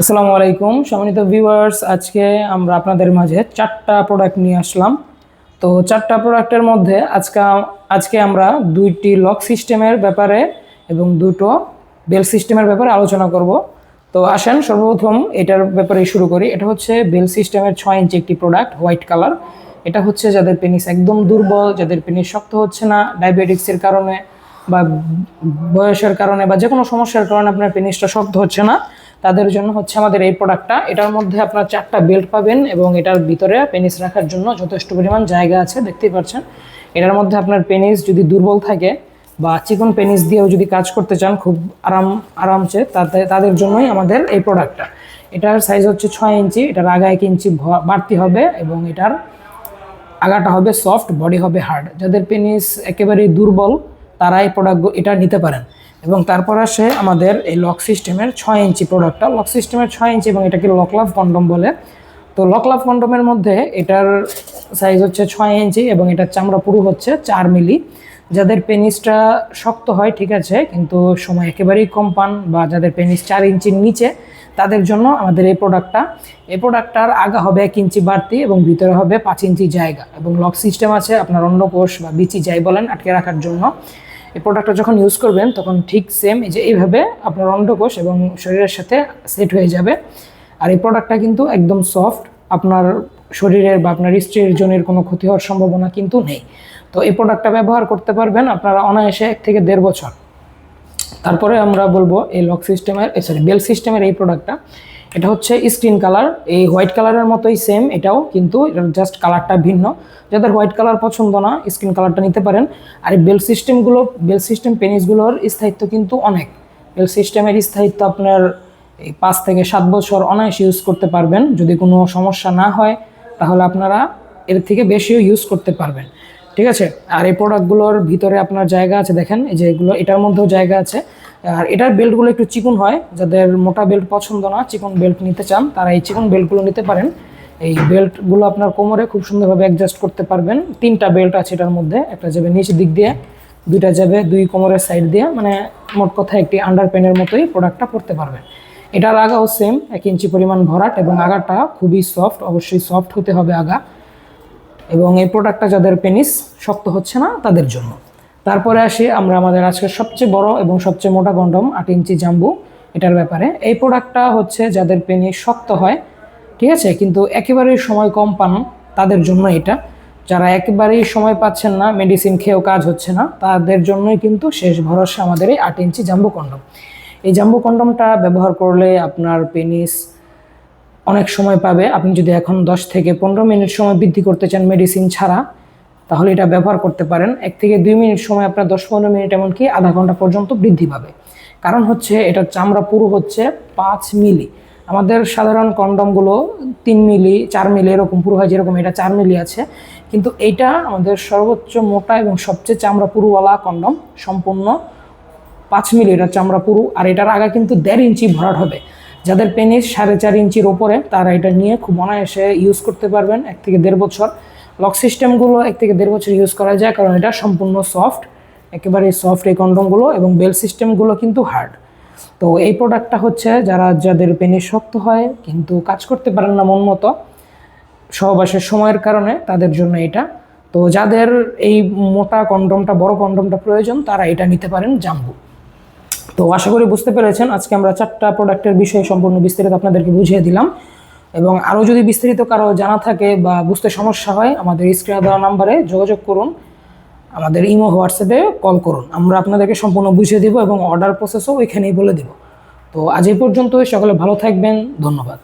আসসালামু আলাইকুম। সম্মানিত ভিউয়ার্স আজকে আমরা আপনাদের মাঝে চারটা প্রোডাক্ট নিয়ে আসলাম। তো চারটা প্রোডাক্টের মধ্যে আজকে আজকে আমরা দুইটি লক সিস্টেমের ব্যাপারে এবং দুটো বেল সিস্টেমের ব্যাপারে আলোচনা করব। তো আসেন, সর্বপ্রথম এটার ব্যাপারে শুরু করি। এটা হচ্ছে বেল সিস্টেমের ছয় ইঞ্চি একটি প্রোডাক্ট হোয়াইট কালার এটা হচ্ছে যাদের পেনিস একদম দুর্বল, যাদের পেনিস শক্ত হচ্ছে না ডায়াবেটিক্সের কারণে বা বয়সের কারণে বা যে কোনো সমস্যার কারণে আপনার পেনিসটা শক্ত হচ্ছে না। তাদের জন্য হচ্ছে আমাদের এই প্রোডাক্টটা এটার মধ্যে আপনার চারটা বেল্ট পাবেন এবং এটার ভিতরে পেনিস রাখার জন্য যথেষ্ট পরিমাণ জায়গা আছে, দেখতেই পাচ্ছেন এটার মধ্যে আপনার পেনিস যদি দুর্বল থাকে বা চিকন পেনিস দিয়েও যদি কাজ করতে চান, খুব আরাম, আরামসে তাতে তাদের জন্যই আমাদের এই প্রোডাক্টটা এটার সাইজ হচ্ছে ছয় ইঞ্চি, এটার আগা এক ইঞ্চি বাড়তি হবে এবং এটার আগাটা হবে সফট বডি হবে হার্ড যাদের পেনিস একেবারেই দুর্বল তারা এই প্রোডাক্ট এটা নিতে পারেন। এবং তারপর আসে আমাদের এই লক সিস্টেমের ছয় ইঞ্চি প্রোডাক্টটা লক সিস্টেমের ছয় ইঞ্চি এবং এটাকে লকলাভ কন্ডম বলে। তো লকলাভ কন্ডমের মধ্যে এটার সাইজ হচ্ছে ছয় ইঞ্চি এবং এটার চামড়া পুরো হচ্ছে চার মিলি। যাদের পেনিসটা শক্ত হয়, ঠিক আছে, কিন্তু সময় একেবারেই কম পান বা যাদের পেনিস চার ইঞ্চির নিচে, তাদের জন্য আমাদের এই প্রোডাক্টটা এই প্রোডাক্টটার আগা হবে এক ইঞ্চি বাড়তি এবং ভিতরে হবে পাঁচ ইঞ্চি জায়গা। এবং লক সিস্টেম আছে আপনার অন্নকোষ বা বিচি, যাই বলেন, আটকে রাখার জন্য। এই প্রোডাক্টটা যখন ইউজ করবেন, তখন ঠিক সেম এই যে এইভাবে আপনার অন্ডকোষ এবং শরীরের সাথে সেট হয়ে যাবে। আর এই প্রোডাক্টটা কিন্তু একদম সফট আপনার শরীরের বা আপনার স্ত্রীর জনের কোনো ক্ষতি হওয়ার সম্ভাবনা কিন্তু নেই। তো এই প্রোডাক্টটা ব্যবহার করতে পারবেন আপনারা অনায়াসে এক থেকে দেড় বছর। তারপরে আমরা বলব এই লক সিস্টেমের সরি বেল সিস্টেমের এই প্রোডাক্টটা এটা হচ্ছে স্ক্রিন কালার, এই হোয়াইট কালারের মতোই সেম এটাও, কিন্তু এটার জাস্ট কালারটা ভিন্ন। যাদের হোয়াইট কালার পছন্দ না, স্ক্রিন কালারটা নিতে পারেন। আর এই বেল সিস্টেমগুলো বেল সিস্টেম পেনিসগুলোর স্থায়িত্ব কিন্তু অনেক। বেল সিস্টেমের স্থায়িত্ব আপনার এই পাঁচ থেকে সাত বছর অনায়াসে ইউজ করতে পারবেন। যদি কোনো সমস্যা না হয়, তাহলে আপনারা এর থেকে বেশিও ইউজ করতে পারবেন। ঠিক আছে? আর এই প্রোডাক্টগুলোর ভিতরে আপনার জায়গা আছে, দেখেন, এই যে এগুলো, এটার মধ্যেও জায়গা আছে। আর এটার বেল্টগুলো একটু চিকন হয়, যাদের মোটা বেল্ট পছন্দ না, চিকন বেল্ট নিতে চান, তারা এই চিকন বেল্টগুলো নিতে পারেন। এই বেল্টগুলো আপনার কোমরে খুব সুন্দরভাবে অ্যাডজাস্ট করতে পারবেন। তিনটা বেল্ট আছে এটার মধ্যে, একটা যাবে নিচ দিক দিয়ে, দুইটা যাবে দুই কোমরের সাইড দিয়ে মানে মোট কথা একটি আন্ডার প্যানের মতোই প্রোডাক্টটা পরতে পারবেন এটার আগাও সেম এক ইঞ্চি পরিমাণ ভরাট এবং আগাটা খুবই সফট অবশ্যই সফট হতে হবে আগা। এবং এই প্রোডাক্টটা যাদের পেনিস শক্ত হচ্ছে না, তাদের জন্য। তারপরে আসি আমরা আমাদের আজকের সবচেয়ে বড় এবং সবচেয়ে মোটা কন্ডম আট ইঞ্চি জাম্বু, এটার ব্যাপারে। এই প্রোডাক্টটা হচ্ছে যাদের পেনিস শক্ত হয়, ঠিক আছে? কিন্তু একেবারেই সময় কম পান তাদের জন্য এটা। যারা একেবারেই সময় পাচ্ছেন না মেডিসিন খেয়েও কাজ হচ্ছে না, তাদের জন্যই কিন্তু শেষ ভরসা আমাদের এই আট ইঞ্চি জাম্বু কন্ডম এই জাম্বু কন্ডমটা ব্যবহার করলে আপনার পেনিস অনেক সময় পাবে। আপনি যদি এখন দশ থেকে পনেরো মিনিট সময় বৃদ্ধি করতে চান মেডিসিন ছাড়া, তাহলে এটা ব্যবহার করতে পারেন। এক থেকে দুই মিনিট সময় আপনার দশ পনেরো মিনিট এমনকি আধা ঘণ্টা পর্যন্ত বৃদ্ধি পাবে। কারণ হচ্ছে এটা চামড়া পুরো হচ্ছে পাঁচ মিলি। আমাদের সাধারণ কন্ডমগুলো তিন মিলি, চার মিলি, এরকম পুরো হয় যেরকম এটা চার মিলি আছে। কিন্তু এইটা আমাদের সর্বোচ্চ মোটা এবং সবচেয়ে চামড়া পুরুওয়ালা কন্ডম সম্পূর্ণ পাঁচ মিলি এটা চামড়া পুরু। আর এটার আগা কিন্তু দেড় ইঞ্চি ভরাট হবে। যাদের পেনিস সাড়ে চার ইঞ্চির ওপরে, তারা এটা নিয়ে খুব অনায়াসে ইউজ করতে পারবেন এক থেকে দেড় বছর। লক সিস্টেমগুলো এক থেকে দেড় বছর ইউজ করা যায়, কারণ এটা সম্পূর্ণ সফট একেবারে সফট এই কন্ডমগুলো এবং বেল সিস্টেমগুলো কিন্তু হার্ড তো এই প্রোডাক্টটা হচ্ছে যারা, যাদের পেনিস শক্ত হয়, কিন্তু কাজ করতে পারেন না মন মতো, সহবাসের সময়ের কারণে তাদের জন্য এটা। তো যাদের এই মোটা কন্ডমটা বড় কন্ডমটা প্রয়োজন, তারা এটা নিতে পারেন জাম্বু তো আশা করি বুঝতে পেরেছেন, আজকে আমরা চারটা প্রোডাক্টের বিষয়ে সম্পূর্ণ বিস্তারিত আপনাদেরকে বুঝিয়ে দিলাম। এবং আরও যদি বিস্তারিত কারও জানা থাকে বা বুঝতে সমস্যা হয়, আমাদের স্ক্রিনে দেওয়া নাম্বারে যোগাযোগ করুন, আমাদের ইমো হোয়াটসঅ্যাপে কল করুন। আমরা আপনাদেরকে সম্পূর্ণ বুঝিয়ে দেবো এবং অর্ডার প্রসেসও এখানেই বলে দেব। তো আজ এই পর্যন্ত সকলে ভালো থাকবেন, ধন্যবাদ।